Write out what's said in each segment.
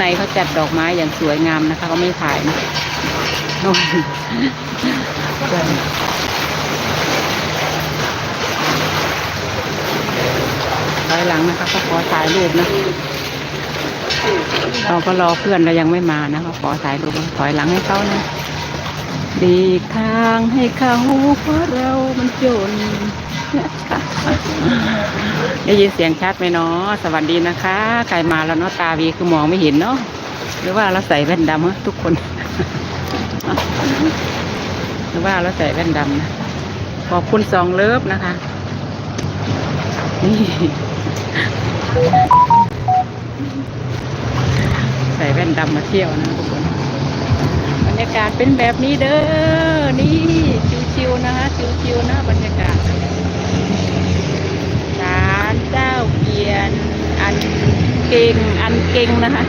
ในเขาจัดดอกไม้อย่างสวยงามนะคะเขาไม่ถ่ายนะโน่นเพื่อนถอยหลังนะคะเขาขอถ่ายรูปนะเราก็รอเพื่อนเรายังไม่มานะเขาขอถ่ายรูปถอยหลังให้เขานะดีทางให้เขาเพราะเรามันจน ได้ยินเสียงชัดไหมเนาะสวัสดีนะคะใครมาแล้วเนาะตาวีคือมองไม่เห็นเนาะหรือว่าเราใส่แว่นดำฮะทุกคน หรือว่าเราใส่แว่นดำนะขอบคุณสองเลิฟนะคะนี่ใส่แว่นดำมาเที่ยวนะทุกคนบรรยากาศเป็นแบบนี้เด้อนี่ชิวๆนะคะชิวๆนะบรรยากาศศียน อันเก่ง อันเก่งนะคะ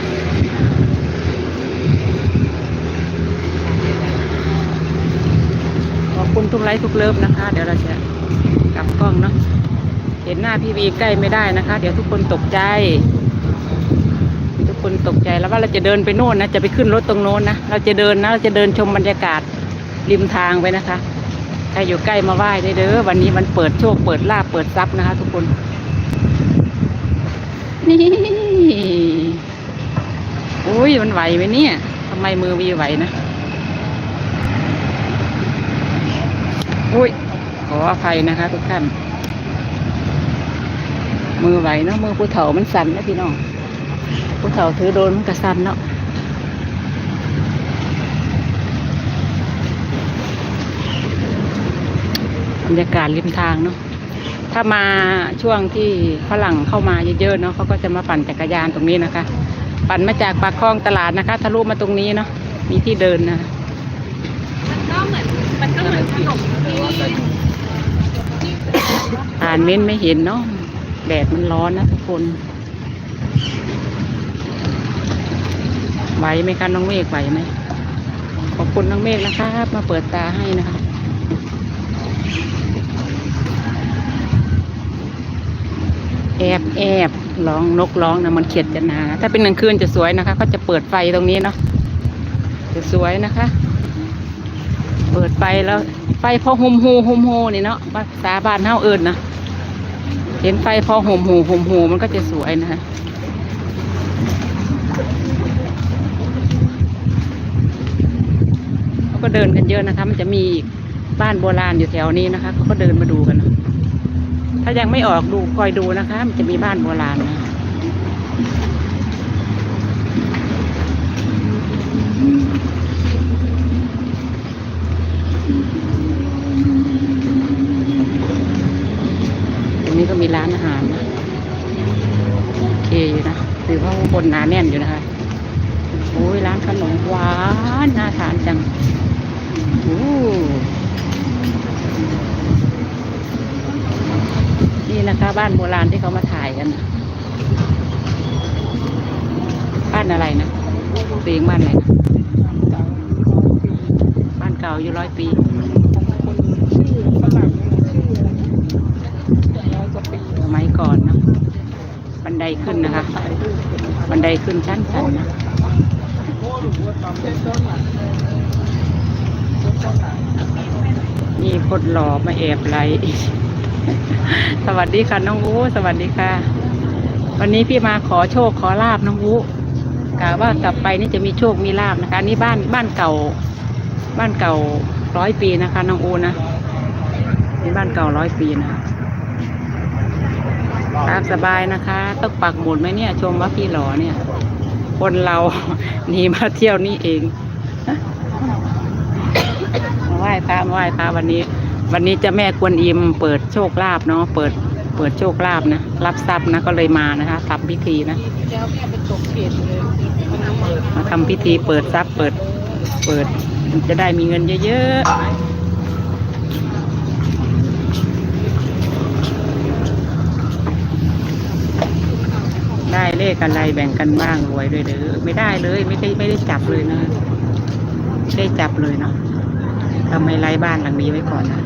ขอบคุณทุกไลค์ทุกเลิฟนะคะ เดี๋ยวเราจะกลับกล้องเนาะเห็นหน้าพี่วีใกล้ไม่ได้นะคะ เดี๋ยวทุกคนตกใจ ทุกคนตกใจแล้วว่าเราจะเดินไปโน่นนะจะไปขึ้นรถตรงโน้นนะเราจะเดินนะเราจะเดินชมบรรยากาศริมทางไปนะคะใครอยู่ใกล้มาไหว้ได้เด้อวันนี้มันเปิดโชคเปิดลาบเปิดทรัพย์นะคะ ทุกคน นี่อุ้ยมันไหวไหมเนี่ยทำไมมือวีไหวนะอุ้ยขออภัยนะคะทุกท่าน มือไหวเนาะมือผู้เฒ่ามันสั่นนะพี่น้องผู้เฒ่าถือโดนมันกระสันเนาะบรรยากาศริมทางเนาะ ถ้ามาช่วงที่ฝรั่งเข้ามาเยอะๆเนาะเขาก็จะมาปั่นจักรยานตรงนี้นะคะ ปั่นมาจากปากคลองตลาดนะคะ ทะลุมาตรงนี้เนาะมีที่เดินนะมันก็เหมือนมันก็เหมือนขนมที่อ่านเม้นไม่เห็นเนาะแดดมันร้อนนะทุกคนไหวไหมคะน้องเมฆไหวไหมขอบคุณน้องเมฆนะครับมาเปิดตาให้นะคะ แอบแอบร้องนกร้องนะมันเขียดจะนา ถ้าเป็นกลางคืนจะสวยนะคะเขาจะเปิดไฟตรงนี้เนาะจะสวยนะคะ เปิดไฟแล้ว ไฟพอหุมหูหุมหูนี่เนาะภาษาบ้านเฮาเอิญนะเห็นไฟพอหุมหูหุมหูมันก็จะสวยนะคะก็เดินกันเยอะนะคะ มันจะมีบ้านโบราณอยู่แถวนี้นะคะเขาก็เดินมาดูกันนะ ถ้ายังไม่ออกดูคอยดูนะคะ มันจะมีบ้านโบราณนะตรงนี้ก็มีร้านอาหารนะโอเคอยู่นะถือว่าคนหนาแน่นอยู่นะคะโอ้ยร้านขนมหวานน่าทานจังโอ้ นี่นะคะ บ้านโบราณที่เขามาถ่ายกันนะบ้านอะไรนะเตียงบ้านอะไรนะบ้านเก่าอยู่ร้อยปีสมัยก่อนนะบันไดขึ้นนะคะ บันไดขึ้นชั้นชั้นนต้นหลังมีคนหล่อมาแอบไล สวัสดีค่ะน้องอูสวัสดีค่ะ วันนี้พี่มาขอโชคขอลาบน้องอูกะว่ากลับไปนี่จะมีโชคมีลาบนะคะ นี่บ้านบ้านเก่า บ้านเก่าร้อยปีนะคะ น้องอูนะนี่บ้านเก่าร้อยปีนะตามสบายนะคะ ต้องปักหมุดไหมเนี่ย ชมว่าพี่หล่อเนี่ย คนเราหนีมาเที่ยวนี่เองมาไหว้พระมาไหว้พระวันนี้ วันนี้จะแม่กวนอิมเปิดโชคลาภเนาะเปิดเปิดโชคลาภนะรับทรัพย์นะก็เลยมานะคะทำพิธีนะแล้วแม่เป็นตกเขตเลยมันน้ำเปิดมาทำพิธีเปิดทรัพย์เปิดเปิดจะได้มีเงินเยอะๆได้เลขอะไรแบ่งกันบ้างรวยด้วยเด้อไม่ได้เลยไม่ได้ไม่ได้จับเลยนะไม่ได้จับเลยเนาะทำไมไล่บ้านหลังนี้ไว้ก่อนนะ